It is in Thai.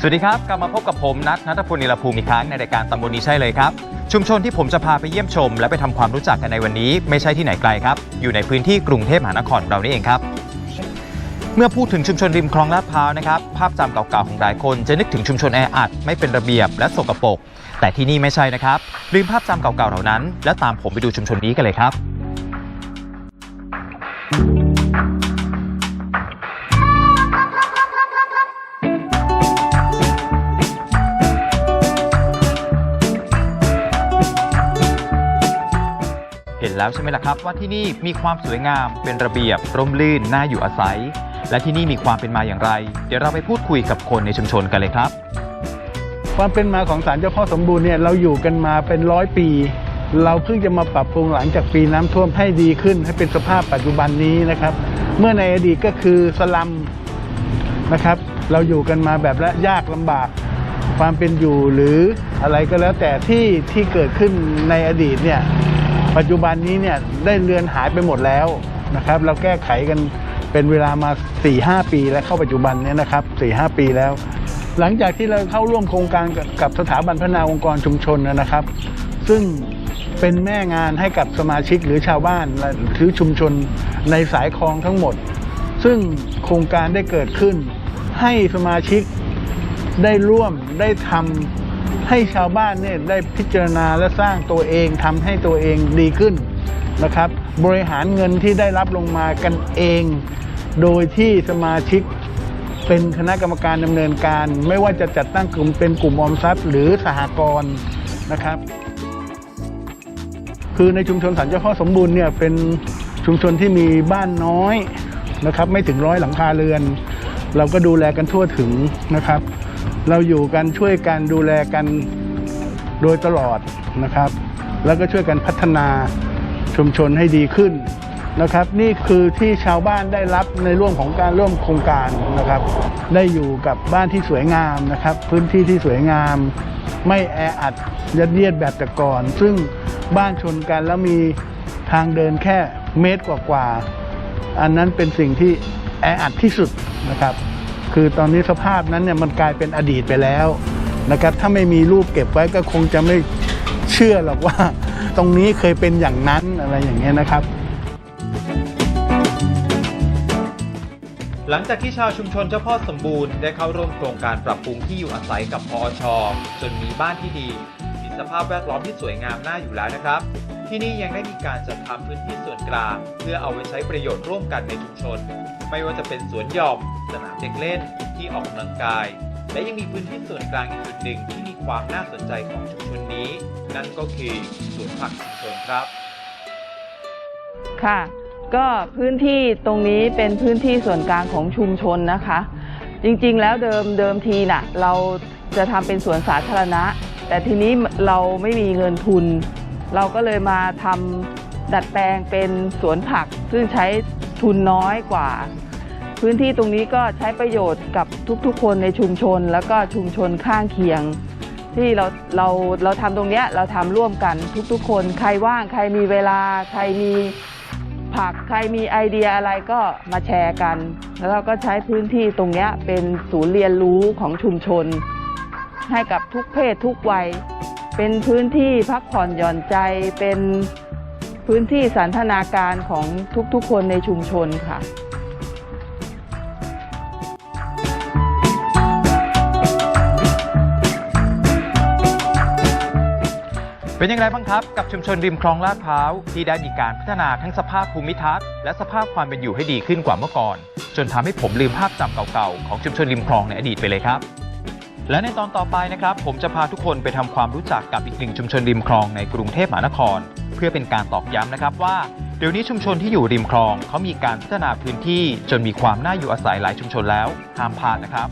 สวัสดีครับ กลับมาพบกับผมนัทนัทพลนิรภูมิอีกครั้งในรายการตำบลนี้ใช่เลยครับ ชุมชนที่ผมจะพาไปเยี่ยมชม และไปทำความรู้จักกันในวันนี้ ไม่ใช่ที่ไหนไกลครับ อยู่ในพื้นที่กรุงเทพมหานครเรานี่เองครับ เมื่อพูดถึงชุมชนริมคลองลาดพร้าวนะครับ ภาพจำเก่าๆของหลายคนจะนึกถึงชุมชนแออัดไม่เป็นระเบียบและสกปรกแต่ที่นี่ไม่ใช่นะครับลืมภาพจำเก่าๆเหล่านั้น และตามผมไปดูชุมชนนี้กันเลยครับ แล้วใช่ไหมล่ะครับว่าที่นี่มีความสวยงามเป็นระเบียบร่มรื่นน่าอยู่อาศัย และที่นี่มีความเป็นมาอย่างไร เดี๋ยวเราไปพูดคุยกับคนในชุมชนกันเลยครับ ความเป็นมาของศาลเจ้าพ่อสมบูรณ์เนี่ยเราอยู่กันมาเป็นร้อยปี เราเพิ่งจะมาปรับปรุงหลังจากปีน้ำท่วมให้ดีขึ้น ให้เป็นสภาพปัจจุบันนี้นะครับ เมื่อในอดีตก็คือสลัมนะครับ เราอยู่กันมาแบบละยากลำบากความเป็นอยู่หรืออะไรก็แล้วแต่ที่ที่เกิดขึ้นในอดีตเนี่ย ปัจจุบันนี้เนี่ยได้เลือนหายไปหมดแล้วนะครับเราแก้ไขกันเป็นเวลามา 4-5 ปีแล้วเข้าปัจจุบันเนี่ยนะครับ 4-5 ปีแล้ว หลังจากที่เราเข้าร่วมโครงการกับสถาบันพัฒนาองค์กรชุมชนนะครับ ซึ่งเป็นแม่งานให้กับสมาชิกหรือชาวบ้านหรือชุมชนในสายคลองทั้งหมด ซึ่งโครงการได้เกิดขึ้นให้สมาชิกได้ร่วมได้ทำ ให้ชาวบ้านเนี่ยได้พิจารณาและสร้างตัวเองทำให้ตัวเองดีขึ้นนะครับ บริหารเงินที่ได้รับลงมากันเอง โดยที่สมาชิกเป็นคณะกรรมการดำเนินการ ไม่ว่าจะจัดตั้งกลุ่มเป็นกลุ่มออมทรัพย์ หรือสหกรณ์นะครับ คือในชุมชนสันเจ้าพ่อสมบูรณ์เนี่ยเป็นชุมชนที่มีบ้านน้อยนะครับ ไม่ถึงร้อยหลังคาเรือน เราก็ดูแลกันทั่วถึงนะครับ เราอยู่กันช่วยกันดูแลกันโดยตลอดนะครับ แล้วก็ช่วยกันพัฒนาชุมชนให้ดีขึ้นนะครับ นี่คือที่ชาวบ้านได้รับในร่วมของการร่วมโครงการนะครับ ได้อยู่กับบ้านที่สวยงามนะครับ พื้นที่ที่สวยงาม ไม่แออัดยัดเยียดแบบแต่ก่อน ซึ่งบ้านชนกันแล้วมีทางเดินแค่เมตรกว่าๆอันนั้นเป็นสิ่งที่แออัดที่สุดนะครับ คือตอนนี้สภาพนั้นเนี่ยมันกลายเป็นอดีตไปแล้วนะครับ ถ้าไม่มีรูปเก็บไว้ก็คงจะไม่เชื่อหรอกว่า ตรงนี้เคยเป็นอย่างนั้นอะไรอย่างเงี้ยนะครับ หลังจากที่ชาวชุมชนเจ้าพ่อสมบูรณ์ได้เข้าร่วมโครงการปรับปรุงที่อยู่อาศัยกับพอชจนมีบ้านที่ดีมีสภาพแวดล้อมที่สวยงามน่าอยู่แล้วนะครับ ที่นี่ยังได้มีการจัดทำพื้นที่ส่วนกลาง เพื่อเอาไว้ใช้ประโยชน์ร่วมกันในชุมชน ไม่ว่าจะเป็นสวนหย่อม สนามเด็กเล่น ที่ออกกำลังกาย และยังมีพื้นที่ส่วนกลางอีกจุดหนึ่งที่มีความน่าสนใจของชุมชนนี้ นั่นก็คือสวนผักชุมชนครับ ค่ะ ก็พื้นที่ตรงนี้เป็นพื้นที่ส่วนกลางของชุมชนนะคะ จริงๆ แล้วเดิมเดิมทีน่ะ เราจะทำเป็นสวนสาธารณะ แต่ทีนี้เราไม่มีเงินทุน เราก็เลยมาทำดัดแปลงเป็นสวนผัก ซึ่งใช้ทุนน้อยกว่า พื้นที่ตรงนี้ก็ใช้ประโยชน์กับทุกๆ คนในชุมชน แล้วก็ชุมชนข้างเคียง ที่เราเราเราทำตรงเนี้ยเราทำร่วมกันทุกๆ คน ใครว่างใครมีเวลาใครมีผักใครมีไอเดียอะไรก็มาแชร์กัน แล้วเราก็ใช้พื้นที่ตรงเนี้ยเป็นศูนย์เรียนรู้ของชุมชน ให้กับทุกเพศทุกวัย เป็นพื้นที่พักผ่อนหย่อนใจ เป็นพื้นที่สันทนาการของทุกๆคนในชุมชนค่ะเป็นอย่างไรบ้างครับกับชุมชนริมคลองลาดพร้าวที่ได้มีการพัฒนาทั้งสภาพภูมิทัศน์และสภาพความเป็นอยู่ให้ดีขึ้นกว่าเมื่อก่อน จนทำให้ผมลืมภาพจำเก่าๆ ของชุมชนริมคลองในอดีตไปเลยครับ และในตอนต่อไปนะครับ ผมจะพาทุกคนไปทำความรู้จักกับอีกหนึ่งชุมชนริมคลองในกรุงเทพมหานคร เพื่อเป็นการตอกย้ำนะครับว่าเดี๋ยวนี้ชุมชนที่อยู่ริมคลองเขามีการพัฒนาพื้นที่จนมีความน่าอยู่อาศัยหลายชุมชนแล้วห้ามพลาดนะครับ